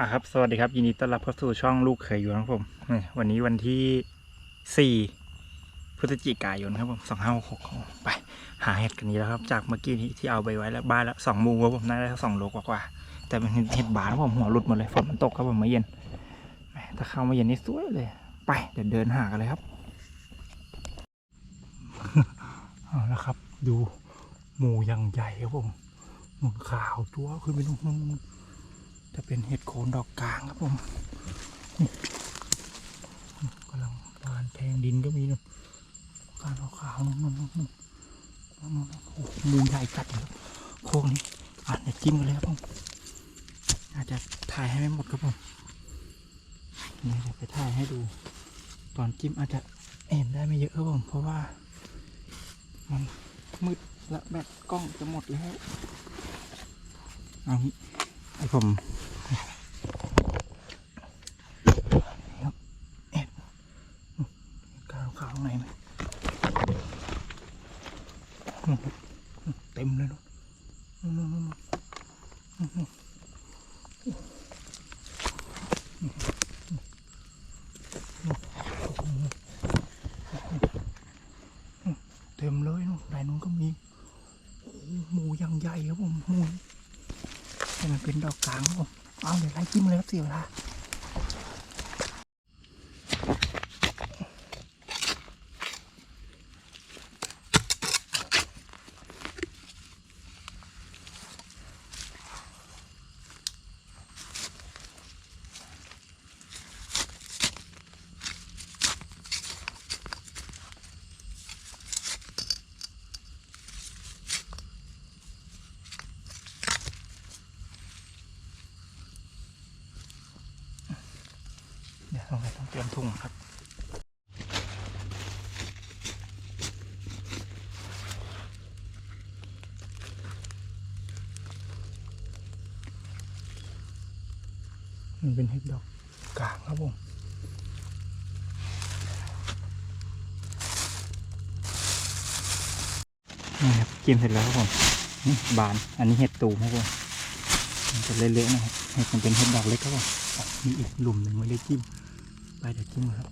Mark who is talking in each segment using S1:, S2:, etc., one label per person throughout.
S1: อ่าครับ สวัสดีครับ ยินดีต้อนรับเข้าสู่ช่องลูกเขยอยู่นะครับผมนี่วันนี้วันที่สี่พฤศจิกายนครับผมสองห้าหกไป หาเห็ดกันนี้แล้วครับ จากเมื่อกี้นี้ที่เอาไปไว้แล้วบ้านละสองมูครับผมน่าได้สองโลกว่าๆแต่เป็นเห็ดบานครับผมหัวหลุดหมดเลยฝนมันตกครับผมเมื่อเย็นแหมถ้าเข้ามาเย็นนี่สวยเลย ไปเดี๋ยวเดินหากันเลยครับเอาละครับ ดูหมูยังใหญ่ครับผมหมูขาวตัวขึ้นไปนู่น จะเป็นเห็ดโคนดอกกลางครับผมกำลังบานแทงดินก็มีนะการขาวๆนู่นนู่นนู่นนู่นนู่นโอ้โหมูใหญ่จัดเลยครับโค้งนี้อะเดี๋ยวจิ้มกันเลยครับผมอาจจะถ่ายให้ไม่หมดครับผมนี่เดี๋ยวไปถ่ายให้ดู ตอนจิ้มอาจจะเห็นได้ไม่เยอะครับผมเพราะว่า มันมืดและแบตกล้องจะหมดแล้วเอางี้ ผมครับเอ็ดขาวข้างในไหมเต็มเลยเนอะนู่นเต็มเลยนู่นไหนนู้นก็มีหมูยังใหญ่ครับผมหมู ให้มันเป็นดอกกลางครับผมเอาเดี๋ยวไล่จิ้มเลยครับเสียเวลา เดี๋ยวต้องไปต้อง เตรียมถุงครับมันเป็นเห็ดดอกกลางครับผมนี่ครับกินเสร็จแล้วครับผมนี่บาน อันนี้เห็ดตูมครับผมมันจะเละๆนะครับเห็ดมันเป็นเห็ดดอกเล็กครับผมมีอีกหลุมหนึ่งไม่ได้จิ้ม ไปเดี๋ยวจิ้มครับ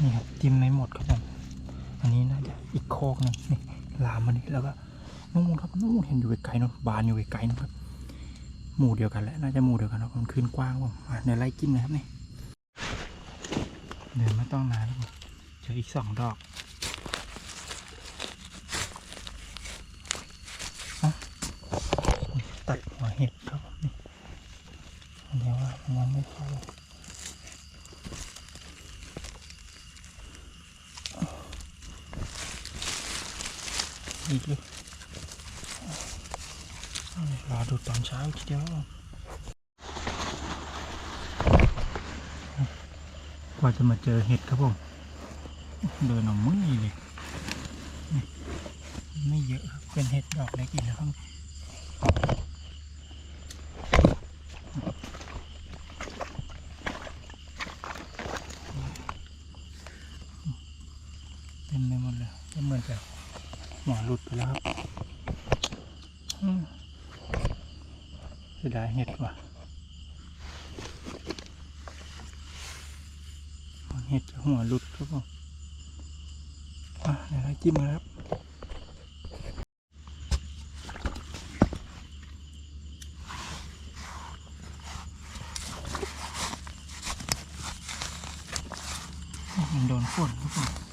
S1: นี่ครับจิ้มไม่หมดครับผมอันนี้น่าจะอีกคอกหนึงนี่ลามมานี่แล้วก็นู่นครับนู่นเห็นอยู่ไกลๆนู่นบานอยู่ไกลๆนครับหมู่เดียวกันแหละน่าจะหมู่เดียวกันครับมันขึ้นกว้างผมอะเดี๋ยวไล่จิ้มเลยครับนี่เดินไม่ต้องนานครับเจออีกสองดอกอะตัดหัวเห็ดครับผมนี่เดี๋ยวว่ามันยังไม่พอ อีกเลยรอดูตอนเช้าอีกทีเดียวกว่าจะมาเจอเห็ดครับผม เดินออกมือเลยไม่เยอะเป็นเห็ดดอกเล็กอีกแล้วครับเต็มไปหมดเลยก็เหมือนจะ หัวหลุดไปแล้วครับเสียดายเห็ดว่ะเห็ดหัวหลุดครับผมอะเดี๋ยวเราจิ้มครับมันโดนฝนครับผม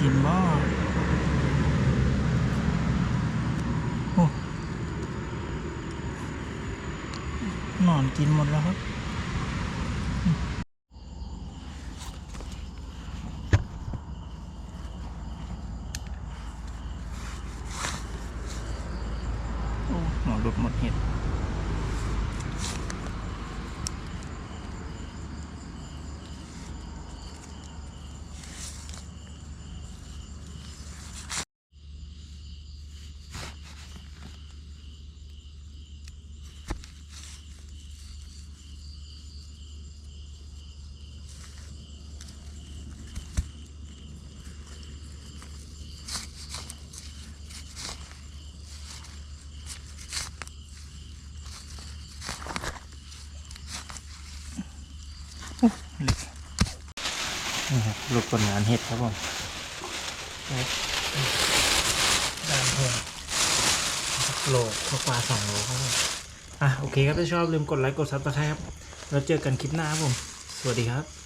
S1: กินบ่โอ้หนอนกินหมดแล้วครับโอ้หนอนหลุดหมดเห็ด นี่ครับรูกผลงานเห็ดครับผมด้านเพื่อนโลข้าวปลาสองโลครับผมอะโอเคครับถ้าชอบลืมกดไลค์กดซับสไครต์ครับ แล้วเจอกันคลิปหน้าครับผม สวัสดีครับ